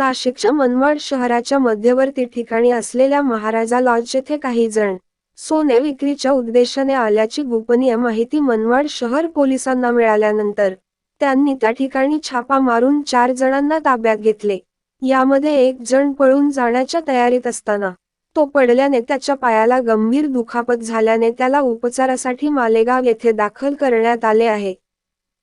नाशिकच्या मनमाड शहराच्या मध्यवर्ती ठिकाणी असलेल्या महाराजा लॉज येथे काही जण सोने विक्रीच्या उद्देशाने आल्याची गोपनीय माहिती मनमाड शहर पोलिसांना मिळाल्यानंतर त्यांनी त्या ठिकाणी छापा मारून चार जणांना ताब्यात घेतले. यामध्ये एक जण पळून जाण्याच्या तयारीत असताना तो पडल्याने त्याच्या पायाला गंभीर दुखापत झाल्याने त्याला उपचारासाठी मालेगाव येथे दाखल करण्यात आले आहे.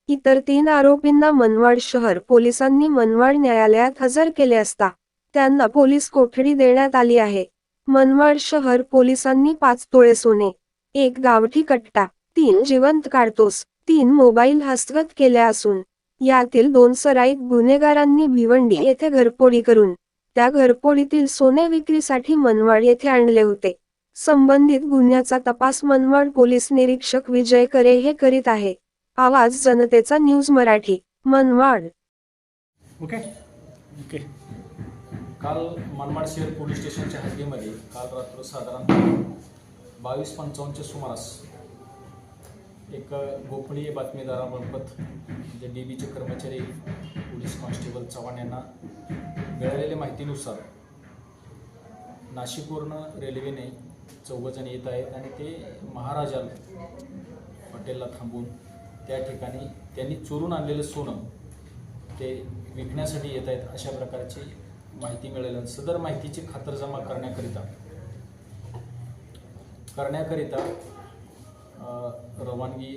इतर तीन आरोपींना मनवाड शहर पोलिसांनी मनवाड न्यायालयात हजर केले असता त्यांना पोलीस कोठडी देण्यात आली आहे. मनवाड शहर पोलिसांनी पाच तोळे सोने एक गावठी कट्टा तीन जिवंत काढतोस तीन मोबाईल हस्तगत केल्या असून यातील दोन सराईत गुन्हेगारांनी भिवंडी येथे घरपोडी करून त्या घरपोडीतील सोने विक्रीसाठी मनवाड येथे आणले होते. संबंधित गुन्ह्याचा तपास मनवाड पोलीस निरीक्षक विजय करे हे करीत आहे. आवाज जनतेचा news Marathi Manmad. Okay okay काल मनमाड शहर पोलीस स्टेशनच्या हद्दीमध्ये काल रात्र साधारण बावीस पंचावन्नच्या सुमारास एक गोपनीय बातमीदारामार्फत जे डी बीचे कर्मचारी पोलीस कॉन्स्टेबल चव्हाण यांना मिळालेल्या माहितीनुसार नाशिकवरनं रेल्वेने चौघजण येत आहेत आणि ते महाराजा हॉटेलला थांबून त्या ठिकाणी त्यांनी चोरून आणलेलं सोनं ते विकण्यासाठी येत आहेत अशा प्रकारची माहिती मिळेल. सदर माहितीची खातरजमा करण्याकरिता करण्याकरिता रवानगी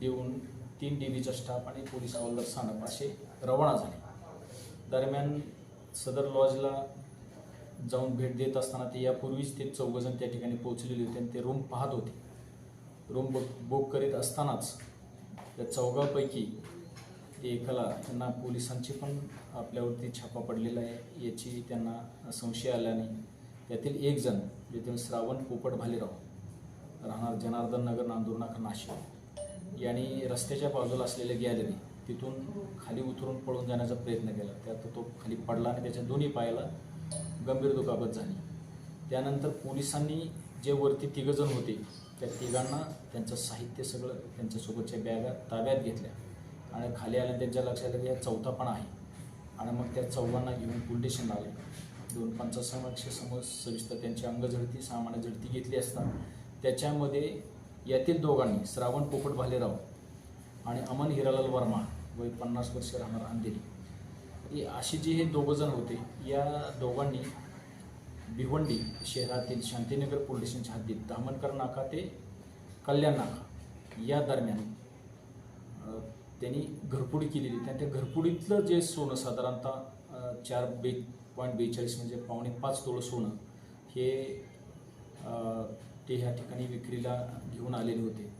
देऊन तीन डीबीचा स्टाफ आणि पोलीस हवालदार स्थानक असे रवाना झाले. दरम्यान सदर लॉजला जाऊन भेट देत असताना ते यापूर्वीच ते चौघजण त्या ठिकाणी पोहोचलेले होते आणि ते रूम पाहत होते. रूम बुक बुक करीत असतानाच त्या चौघापैकी एकाला त्यांना पोलिसांची पण आपल्यावरती छापा पडलेला आहे. याची त्यांना संशय आल्याने त्यातील एक जण म्हणजे जे श्रावण पोपट भालेराव राहणार जनार्दन नगर नांदुरनाका नाशिक. यांनी रस्त्याच्या बाजूला असलेल्या गॅलरी तिथून खाली उतरून पळून जाण्याचा प्रयत्न केला. त्यात तो खाली पडला आणि त्याच्या दोन्ही पायाला गंभीर दुखापत झाली. त्यानंतर पोलिसांनी जे वरती तिघजण होते त्या तिघांना त्यांचं साहित्य सगळं त्यांच्यासोबतच्या बॅगा ताब्यात घेतल्या. आणि खाली आल्याने त्यांच्या लक्षात आलं की हा चौथा पण आहे. आणि मग त्या चौघांना घेऊन पोलीस लावले दोन पंचासमक्ष समोर सविस्तर त्यांची अंगझडती सामान्य झडती घेतली असता. त्याच्यामध्ये यातील दोघांनी श्रावण पोपट भालेराव आणि अमन हिरालाल वर्मा वय पन्नास वर्ष राहणार अंधेरी. अशी असे जे हे दोघं जण होते या दोघांनी भिवंडी शहरातील शांतीनगर पोलीस स्टेशनच्या हद्दीत धामणकर नाका ते कल्याण नाका या दरम्यान त्यांनी घरपुडी केलेली. त्या त्या घरपुडीतलं जे सोनं साधारणतः चार बे पॉईंट बेचाळीस म्हणजे पावणे पाच तोळं सोनं हे ते ह्या ठिकाणी विक्रीला घेऊन आलेले होते.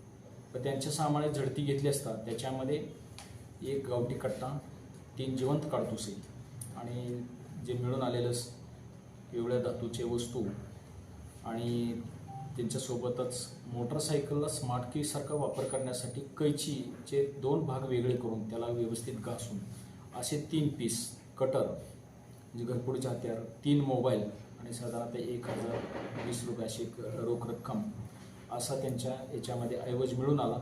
पण त्यांच्या सामाने झडती घेतली असता त्याच्यामध्ये एक गावठी कट्टा तीन जिवंत काडतुसे आणि जे मिळून आलेलं पिवळ्या धातूचे वस्तू आणि त्यांच्यासोबतच मोटरसायकलला स्मार्ट कीसारखा वापर करण्यासाठी कैचीचे दोन भाग वेगळे करून त्याला व्यवस्थित घासून असे तीन पीस कटर म्हणजे घरपुडीचे हत्यार तीन मोबाईल आणि साधारणतः एक हजार वीस रुपये अशी रोख रक्कम असा त्यांच्या याच्यामध्ये ऐवज मिळून आला.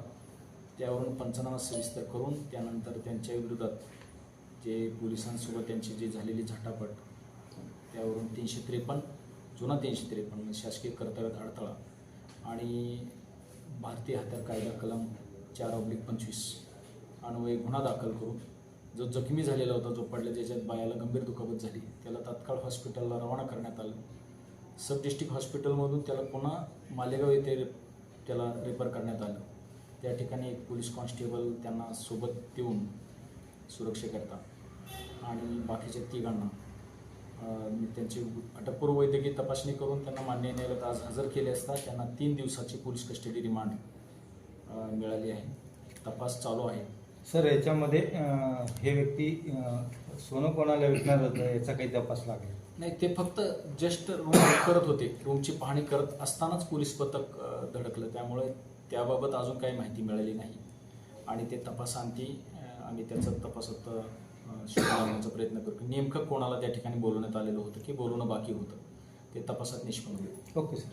त्यावरून पंचनामा सविस्तर करून त्यानंतर त्यांच्या विरोधात जे पोलिसांसोबत त्यांची जी झालेली झटापट त्यावरून तीनशे त्रेपन्न जुना तीनशे त्रेपन्न म्हणजे शासकीय कर्तव्यात अडथळा. आणि भारतीय हत्यार कायदा कलम चार ऑब्लिक पंचवीस अन्वये गुन्हा दाखल करून जो जखमी झालेला होता जो पडला ज्याच्यात बायाला गंभीर दुखापत झाली त्याला तात्काळ हॉस्पिटलला रवाना करण्यात आलं. सब डिस्ट्रिक्ट हॉस्पिटलमधून त्याला पुन्हा मालेगाव येथे रे- त्याला रेफर करण्यात आलं. त्या ठिकाणी एक पोलीस कॉन्स्टेबल त्यांना सोबत देऊन सुरक्षेकरता आणि बाकीच्या तिघांना त्यांची अटकपूर्व वैद्यकीय तपासणी करून त्यांना मान्य न्यायालयात आज हजर केले असता त्यांना तीन दिवसाची पोलीस कस्टडी रिमांड मिळाली आहे. तपास चालू आहे. सर याच्यामध्ये हे व्यक्ती सोनं कोणाला विकणार होतं याचा काही तपास लागेल? नाही ते फक्त जस्ट रूम करत होते. रूमची पाहणी करत असतानाच पोलीस पथक धडकलं. त्यामुळे त्याबाबत अजून काही माहिती मिळाली नाही. आणि ते तपासांती आम्ही त्याचा तपासात अं, शोध लावण्याचा प्रयत्न करतो. नेमकं कोणाला त्या ठिकाणी बोलवण्यात आलेलं होतं की बोलवणं बाकी होतं ते तपासात निष्पन्न होईल. Okay sir.